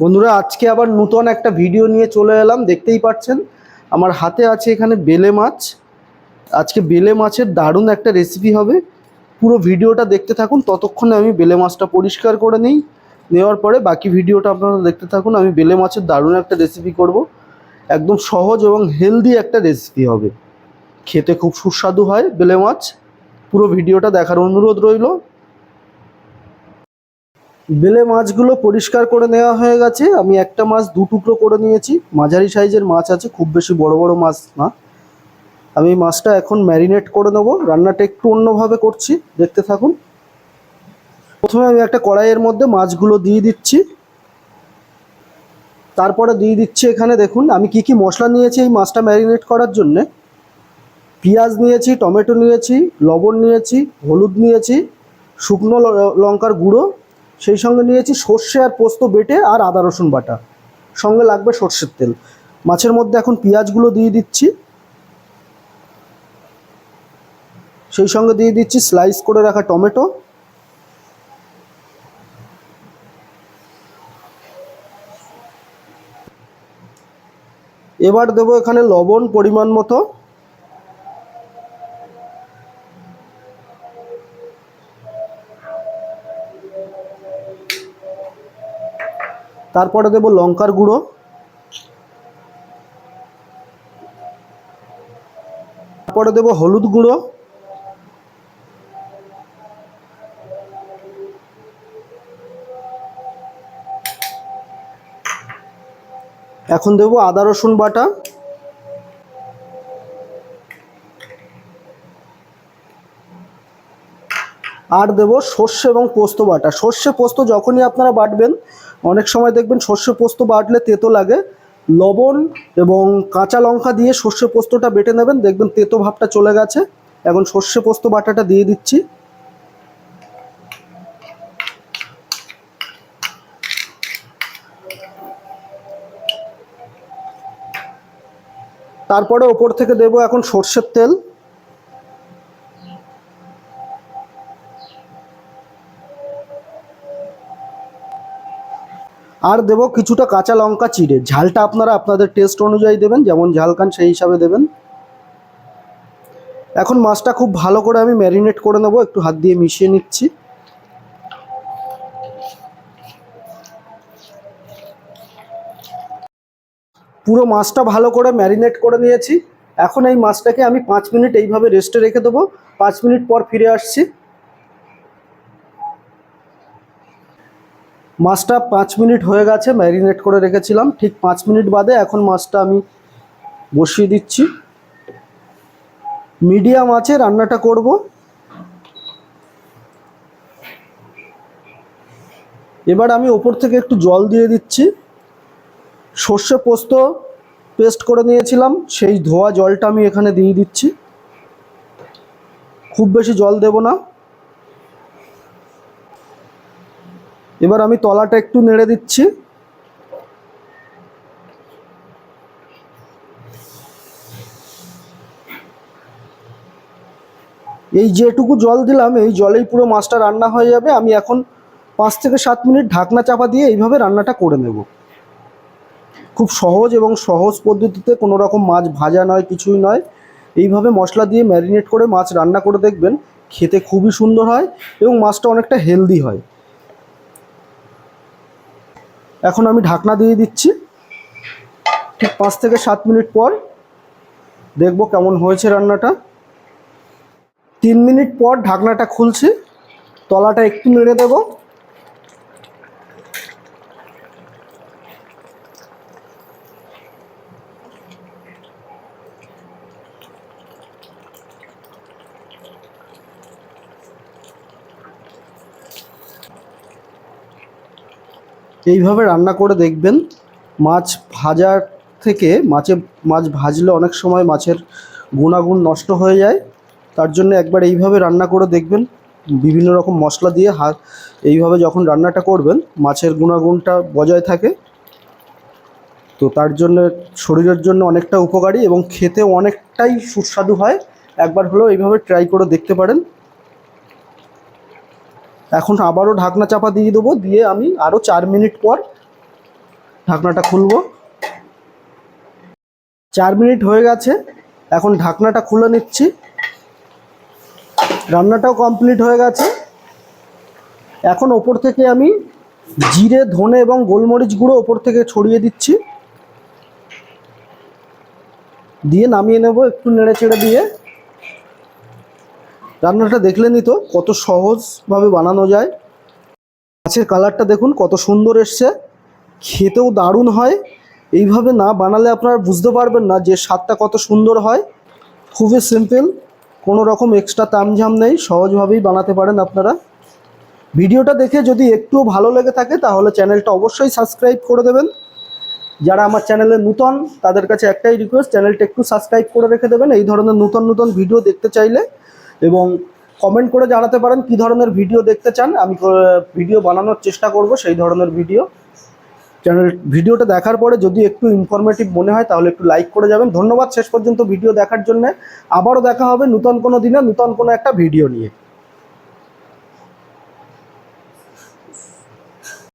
বন্ধুরা, আজকে আবার নতুন একটা ভিডিও নিয়ে চলে এলাম, দেখতেই পাচ্ছেন। আমার হাতে আছে এখানে বেলে মাছ। আজকে বেলে মাছের দারুণ একটা রেসিপি হবে। পুরো ভিডিওটা দেখতে থাকুন, ততক্ষণে আমি বেলে মাছটা পরিষ্কার করে নিই। নেওয়ার পরে বাকি ভিডিওটা আপনারা দেখতে থাকুন, আমি বেলে মাছের দারুণ একটা রেসিপি করব। একদম সহজ এবং হেলদি একটা রেসিপি হবে। খেতে খুব সুস্বাদু হয় বেলে মাছ। পুরো ভিডিওটা দেখার অনুরোধ রইল। বেলে মাছগুলো পরিষ্কার করে নেওয়া হয়ে গেছে। আমি একটা মাছ দু টুকরো করে নিয়েছি। মাঝারি সাইজের মাছ আছে, খুব বেশি বড় বড় মাছ না। আমি মাছটা এখন ম্যারিনেট করে নেব। রান্নাটা একটু অন্যভাবে করছি, দেখতে থাকুন। প্রথমে আমি একটা কড়াইয়ের মধ্যে মাছগুলো দিয়ে দিচ্ছি। তারপরে দিয়ে দিচ্ছি এখানে দেখুন, আমি কি কি মশলা নিয়েছি এই মাছটা ম্যারিনেট করার জন্যে। পেঁয়াজ নিয়েছি, টমেটো নিয়েছি, লবণ নিয়েছি, হলুদ নিয়েছি, শুকনো লঙ্কার গুঁড়ো সেই সঙ্গে নিয়েছি সর্ষে আর পোস্ত বেটে আর আদা রসুন বাটা। সঙ্গে লাগবে সর্ষের তেল। মাছের মধ্যে এখন পেঁয়াজগুলো দিয়ে দিচ্ছি। সেই সঙ্গে দিয়ে দিচ্ছি স্লাইস করে রাখা টমেটো। এবার দেবো এখানে লবণ পরিমাণ মতো। তারপরে দেব লঙ্কার গুঁড়ো। তারপরে দেব হলুদ গুঁড়ো। এখন দেব আদা রসুন বাটা। আর দেবো সর্ষে এবং পোস্ত বাটা। সর্ষে, পোস্ত যখনই আপনারা বাটবেন, অনেক সময় দেখবেন সর্ষে, পোস্ত বাটলে তেতো লাগে। লবণ এবং কাঁচা লঙ্কা দিয়ে সর্ষে, পোস্তটা বেটে নেবেন, দেখবেন তেতো ভাবটা চলে গেছে। এখন সর্ষে, পোস্ত বাটাটা দিয়ে দিচ্ছি। তারপরে ওপর থেকে দেবো এখন সর্ষের তেল। আর দেবো কিছুটা কাঁচা লঙ্কা চিড়ে। ঝালটা আপনারা আপনাদের টেস্ট অনুযায়ী দেবেন, যেমন ঝাল খান সেই হিসাবে দেবেন। এখন মাছটা খুব ভালো করে আমি ম্যারিনেট করে নেব, একটু হাত দিয়ে মিশিয়ে নিচ্ছি। পুরো মাছটা ভালো করে ম্যারিনেট করে নিয়েছি। এখন এই মাছটাকে আমি পাঁচ মিনিট এইভাবে রেস্টে রেখে দেবো। পাঁচ মিনিট পর ফিরে আসছি। মাছটা পাঁচ মিনিট হয়ে গেছে, ম্যারিনেট করে রেখেছিলাম। ঠিক পাঁচ মিনিট বাদে এখন মাছটা আমি বসিয়ে দিচ্ছি। মিডিয়াম আছে, রান্নাটা করব। এবার আমি ওপর থেকে একটু জল দিয়ে দিচ্ছি। সর্ষে পোস্ত পেস্ট করে নিয়েছিলাম, সেই ধোয়া জলটা আমি এখানে দিয়ে দিচ্ছি। খুব বেশি জল দেব না। এবার আমি তলাটা একটু নেড়ে দিচ্ছি। এই যেটুকু জল দিলাম, এই জলেই পুরো মাছটা রান্না হয়ে যাবে। আমি এখন পাঁচ থেকে সাত মিনিট ঢাকনা চাপা দিয়ে এইভাবে রান্নাটা করে নেব। খুব সহজ এবং সহজ পদ্ধতিতে কোনো রকম মাছ ভাজা নয়, কিছুই নয়। এইভাবে মশলা দিয়ে ম্যারিনেট করে মাছ রান্না করে দেখবেন, খেতে খুবই সুন্দর হয় এবং মাছটা অনেকটা হেলদি হয়। এখন আমি ঢাকনা দিয়ে দিচ্ছি। ঠিক পাঁচ থেকে সাত মিনিট পর দেখব কেমন হয়েছে রান্নাটা। তিন মিনিট পর ঢাকনাটা খুলছি, তলাটা একটু নেড়ে দেব। এইভাবে রান্না করে দেখবেন, মাছ ভাজার থেকে মাছে মাছ ভাজলে অনেক সময় মাছের গুণাগুণ নষ্ট হয়ে যায়। তার জন্য একবার এইভাবে রান্না করে দেখবেন, বিভিন্ন রকম মশলা দিয়ে হাত এইভাবে যখন রান্নাটা করবেন, মাছের গুণাগুণটা বজায় থাকে। তো তার জন্য শরীরের জন্য অনেকটা উপকারী এবং খেতে অনেকটাই সুস্বাদু হয়। একবার হলেও এইভাবে ট্রাই করে দেখতে পারেন। এখন আবারও ঢাকনা চাপা দিয়ে দেবো, দিয়ে আমি আরও চার মিনিট পর ঢাকনাটা খুলবো। চার মিনিট হয়ে গেছে, এখন ঢাকনাটা খুলে নিচ্ছি। রান্নাটাও কমপ্লিট হয়ে গেছে। এখন ওপর থেকে আমি জিরে, ধনে এবং গোলমরিচ গুঁড়ো ওপর থেকে ছড়িয়ে দিচ্ছি। দিয়ে নামিয়ে নেব একটু নেড়ে চেড়ে দিয়ে। রান্নাটা দেখলে নিত কত সহজভাবে বানানো যায়। মাছের কালারটা দেখুন, কত সুন্দর এসছে। খেতেও দারুণ হয়। এইভাবে না বানালে আপনারা বুঝতে পারবেন না যে স্বাদটা কত সুন্দর হয়। খুবই সিম্পল, কোনো রকম এক্সট্রা তামঝাম নেই, সহজভাবেই বানাতে পারেন আপনারা। ভিডিওটা দেখে যদি একটুও ভালো লেগে থাকে, তাহলে চ্যানেলটা অবশ্যই সাবস্ক্রাইব করে দেবেন। যারা আমার চ্যানেলে নূতন, তাদের কাছে একটাই রিকোয়েস্ট চ্যানেলটা একটু সাবস্ক্রাইব করে রেখে দেবেন। এই ধরনের নতুন নতুন ভিডিও দেখতে চাইলে এবং কমেন্ট করে জানাতে পারেন কি ধরনের ভিডিও দেখতে চান। আমি ভিডিও বানানোর চেষ্টা করব সেই ধরনের ভিডিও চ্যানেল ভিডিওটা দেখার পরে যদি একটু ইনফরমেটিভ মনে হয়, তাহলে একটু লাইক করে যাবেন। ধন্যবাদ শেষ পর্যন্ত ভিডিও দেখার জন্য। আবারও দেখা হবে নূতন কোনো দিনে, নূতন কোনো একটা ভিডিও নিয়ে।